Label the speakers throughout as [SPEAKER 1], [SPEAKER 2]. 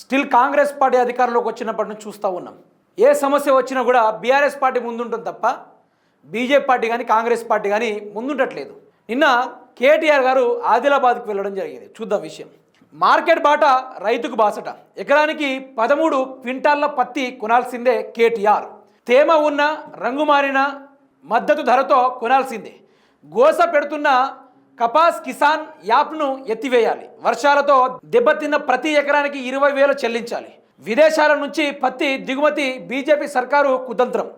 [SPEAKER 1] Still Congress party అధికారంలోకి వచ్చినప్పటి నుంచి చూస్తూ ఉన్నాం. ఏ సమస్య వచ్చినా కూడా బీఆర్ఎస్ పార్టీ ముందుంటుంది తప్ప బీజేపీ పార్టీ కానీ కాంగ్రెస్ పార్టీ కానీ ముందుండట్లేదు. నిన్న కేటీఆర్ గారు ఆదిలాబాద్కు వెళ్ళడం జరిగింది. చూద్దాం విషయం. మార్కెట్ బాట రైతుకు బాసట. ఎకరానికి పదమూడు క్వింటాళ్ళ పత్తి కొనాల్సిందే కేటీఆర్. తేమ ఉన్న రంగు మారిన మద్దతు ధరతో కొనాల్సిందే. గోస పెడుతున్న కపాస్ కిసాన్ యాప్ను ఎత్తివేయాలి. వర్షాలతో దెబ్బతిన్న ప్రతి ఎకరానికి ఇరవై వేలు చెల్లించాలి. విదేశాల నుంచి పత్తి దిగుమతి బీజేపీ సర్కారు కుతంత్రం.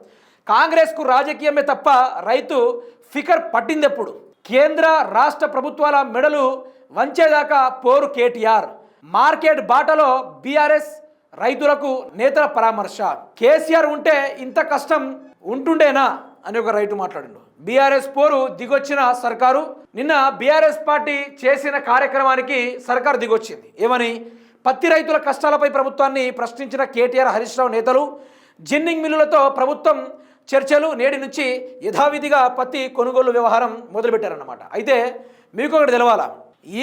[SPEAKER 1] కాంగ్రెస్కు రాజకీయమే తప్ప రైతు ఫికర్ పట్టిందెప్పుడు. కేంద్ర రాష్ట్ర ప్రభుత్వాల మెడలు వంచేదాకా పోరు కేటీఆర్. మార్కెట్ బాటలో బీఆర్ఎస్ రైతులకు నేతల పరామర్శ. కేసీఆర్ ఉంటే ఇంత కష్టం ఉంటుండేనా? అని ఒక రైతు మాట్లాడిండు. బీఆర్ఎస్ పోరు దిగొచ్చిన సర్కారు నిన్న బీఆర్ఎస్ పార్టీ చేసిన కార్యక్రమానికి సర్కారు దిగొచ్చింది. ఏమని? పత్తి రైతుల కష్టాలపై ప్రభుత్వాన్ని ప్రశ్నించిన కేటీఆర్ హరీష్ రావు నేతలు జిన్నింగ్ మిల్లులతో ప్రభుత్వం చర్చలు నేటి నుంచి యథావిధిగా పత్తి కొనుగోలు వ్యవహారం మొదలుపెట్టారన్నమాట. అయితే మీకు ఒకటి తెలవాలా?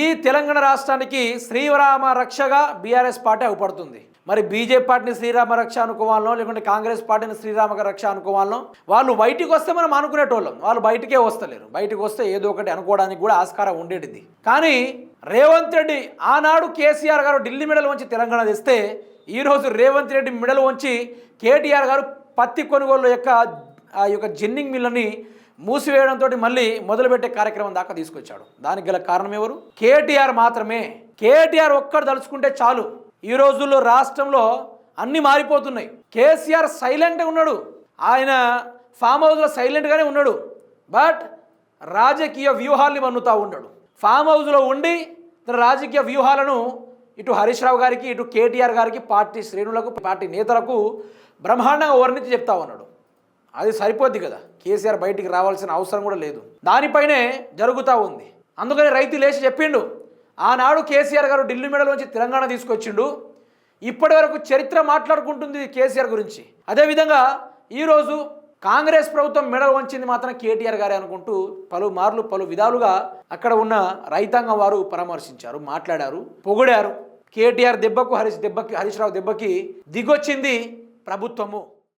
[SPEAKER 1] ఈ తెలంగాణ రాష్ట్రానికి శ్రీరామ రక్షగా బీఆర్ఎస్ పార్టీ అవపడుతుంది. మరి బీజేపీ పార్టీని శ్రీరామ రక్ష అనుకోవాలనో లేకుంటే కాంగ్రెస్ పార్టీని శ్రీరామ రక్ష అనుకోవాలనో వాళ్ళు బయటికి వస్తే మనం అనుకునేటోళ్ళం. వాళ్ళు బయటికే వస్తలేరు. బయటకు వస్తే ఏదో ఒకటి అనుకోవడానికి కూడా ఆస్కారం ఉండేటిది. కానీ రేవంత్ రెడ్డి ఆనాడు కేసీఆర్ గారు ఢిల్లీ మెడల్ వంచి తెలంగాణ తెస్తే ఈరోజు రేవంత్ రెడ్డి మెడల్ వంచి కేటీఆర్ గారు పత్తి కొనుగోలు యొక్క ఆ యొక్క జిన్నింగ్ మిల్లని మూసివేయడంతో మళ్ళీ మొదలుపెట్టే కార్యక్రమం దాకా తీసుకొచ్చాడు. దానికి గల కారణం ఎవరు? కేటీఆర్ మాత్రమే. కేటీఆర్ ఒక్కడు తలుచుకుంటే చాలు. ఈ రోజుల్లో రాష్ట్రంలో అన్నీ మారిపోతున్నాయి. కేసీఆర్ సైలెంట్గా ఉన్నాడు. ఆయన ఫామ్ హౌస్లో సైలెంట్గానే ఉన్నాడు. బట్ రాజకీయ వ్యూహాల్ని మన్నుతూ ఉన్నాడు. ఫామ్ హౌస్లో ఉండి తన రాజకీయ వ్యూహాలను ఇటు హరీష్ రావు గారికి ఇటు కేటీఆర్ గారికి పార్టీ శ్రేణులకు పార్టీ నేతలకు బ్రహ్మాండంగా వర్ణించి చెప్తా ఉన్నాడు. అది సరిపోద్ది కదా. కేసీఆర్ బయటికి రావాల్సిన అవసరం కూడా లేదు. దానిపైనే జరుగుతూ ఉంది. అందుకని రైతు లేచి చెప్పిండు ఆనాడు కేసీఆర్ గారు ఢిల్లీ మెడలోంచి తెలంగాణ తీసుకొచ్చిండు. ఇప్పటి వరకు చరిత్ర మాట్లాడుకుంటుంది కేసీఆర్ గురించి. అదేవిధంగా ఈరోజు కాంగ్రెస్ ప్రభుత్వం మెడ వంచింది మాత్రం కేటీఆర్ గారే అనుకుంటూ పలుమార్లు పలు విధాలుగా అక్కడ ఉన్న రైతాంగం వారు పరామర్శించారు మాట్లాడారు పొగిడారు. కేటీఆర్ దెబ్బకు హరీష్ దెబ్బకి హరీష్ రావు దెబ్బకి దిగొచ్చింది ప్రభుత్వము.